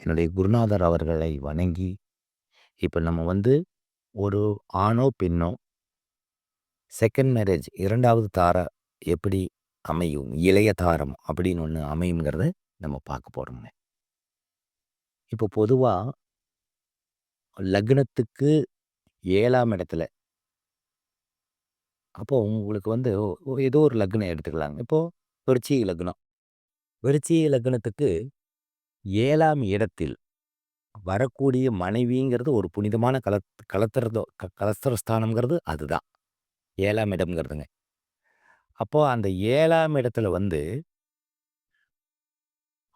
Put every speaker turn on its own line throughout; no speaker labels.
என்னுடைய குருநாதர் அவர்களை வணங்கி, இப்போ நம்ம வந்து ஒரு ஆணோ, பெண்ணோ செகண்ட் மேரேஜ் இரண்டாவது தார எப்படி அமையும்? இளைய தாரம் அப்படின்னு ஒன்று அமையுங்கிறத நம்ம பார்க்க போகிறோங்க இப்போ பொதுவாக லக்னத்துக்கு ஏழாம் இடத்துல அப்போ உங்களுக்கு வந்து ஏதோ ஒரு லக்னம் எடுத்துக்கலாங்க. இப்போ விருச்சிக லக்னம். விருச்சிக லக்னத்துக்கு ஏழாம் இடத்தில் வரக்கூடிய மனைவிங்கிறது ஒரு புனிதமான கலத் கலத்திரதோ க கலஸ்திரஸ்தானம்ங்கிறது அதுதான். ஏழாம் இடம்ங்கிறதுங்க. அப்போ அந்த ஏழாம் இடத்துல வந்து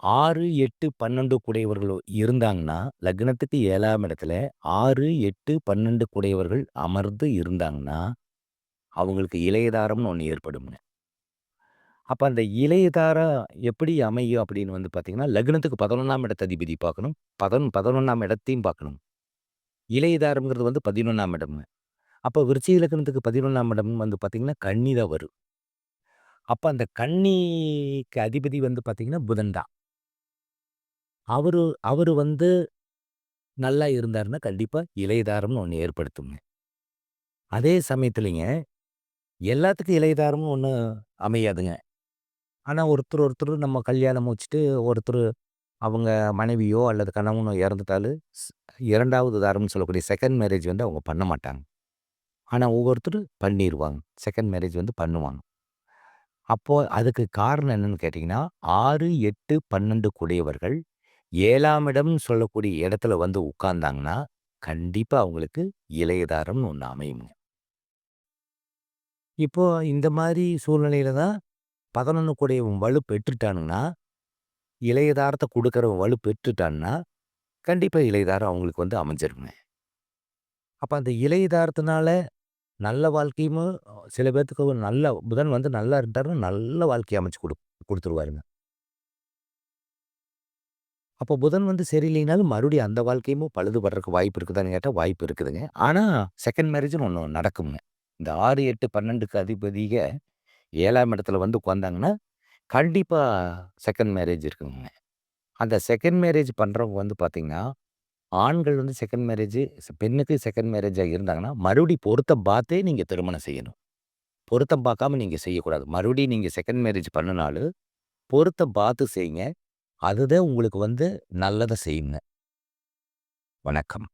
6, 8, 12 குடையவர்கள் இருந்தாங்கன்னா, லக்னத்துக்கு ஏழாம் இடத்துல 6, 8, 12 குடையவர்கள் அமர்ந்து இருந்தாங்கன்னா, அவங்களுக்கு இளையதாரம்னு ஒண்ணு ஏற்படும்ங்க. அப்போ அந்த இளையதாரம் எப்படி அமையும் அப்படின்னு வந்து பார்த்தீங்கன்னா, லக்னத்துக்கு 11ஆம் இடத்த அதிபதி பார்க்கணும். பதன் 11ஆம் இடத்தையும் பார்க்கணும். இளையதாரம்ங்கிறது வந்து 11ஆம் இடம்ங்க. அப்போ விருச்சிக லக்னத்துக்கு 11ஆம் இடம் வந்து பார்த்திங்கன்னா கன்னி தான் வரும். அப்போ அந்த கன்னிக்கு அதிபதி வந்து பார்த்திங்கன்னா புதன் தான். அவரு அவர் வந்து நல்லா இருந்தாருன்னா, கண்டிப்பாக இளையதாரம்னு ஒன்று ஏற்படுத்துங்க அதே சமயத்துலைங்க எல்லாத்துக்கும் இளையதாரம்னு ஒன்று அமையாதுங்க. ஆனால் ஒருத்தர் ஒருத்தர் நம்ம கல்யாணம் வச்சுட்டு ஒருத்தர் அவங்க மனைவியோ அல்லது கணவனோ இறந்துட்டாலும் ஸ் 2வது தாரம்னு சொல்லக்கூடிய செகண்ட் மேரேஜ் வந்து அவங்க பண்ண மாட்டாங்க. ஆனால் ஒவ்வொருத்தர் பண்ணிடுவாங்க செகண்ட் மேரேஜ் வந்து பண்ணுவாங்க. அப்போது அதுக்கு காரணம் என்னன்னு கேட்டீங்கன்னா, 6, 8, 12 குடையவர்கள் ஏழாம் இடம்னு சொல்லக்கூடிய இடத்துல வந்து உட்கார்ந்தாங்கன்னா, கண்டிப்பாக அவங்களுக்கு இளையதாரம்னு ஒன்று அமையுங்க இப்போ இந்த மாதிரி சூழ்நிலையில தான் 11 குடையவன் வலு பெற்றுட்டானுங்கன்னா, இளையதாரத்தை கொடுக்குறவன் வலு பெற்றுட்டான்னா, கண்டிப்பாக இளையதாரம் அவங்களுக்கு வந்து அமைஞ்சிருங்க. அப்போ அந்த இளையதாரத்தினால நல்ல வாழ்க்கையும் சில பேர்த்துக்கு ஒரு நல்ல புதன் வந்து நல்லா இருந்தாருன்னா, நல்ல வாழ்க்கையை அமைச்சு கொடு கொடுத்துருவாருங்க அப்போ புதன் வந்து சரியில்லைனாலும் மறுபடியும் அந்த வாழ்க்கையும் பழுதுபடுறதுக்கு வாய்ப்பு இருக்குதான்னு கேட்டால் வாய்ப்பு இருக்குதுங்க. ஆனால் செகண்ட் மேரேஜ்னு ஒன்று நடக்குங்க இந்த 6, 8, 12க்கு அதிபதிக ஏழாம் இடத்துல வந்து உட்காந்தாங்கன்னா கண்டிப்பாக செகண்ட் மேரேஜ் இருக்குங்க. அந்த செகண்ட் மேரேஜ் பண்ணுறவங்க வந்து பார்த்தீங்கன்னா, ஆண்கள் வந்து செகண்ட் மேரேஜ் பெண்ணுக்கு செகண்ட் மேரேஜாக இருந்தாங்கன்னா, மறுபடி பொருத்தம் பார்த்தே நீங்கள் திருமணம் செய்யணும். பொருத்தம் பார்க்காம நீங்கள் செய்யக்கூடாது. மறுபடியும் நீங்கள் செகண்ட் மேரேஜ் பண்ணுனாலும், பொருத்தம் பார்த்து செய்யுங்க. அதுதான் உங்களுக்கு வந்து நல்லதை செய்யுங்க. வணக்கம்.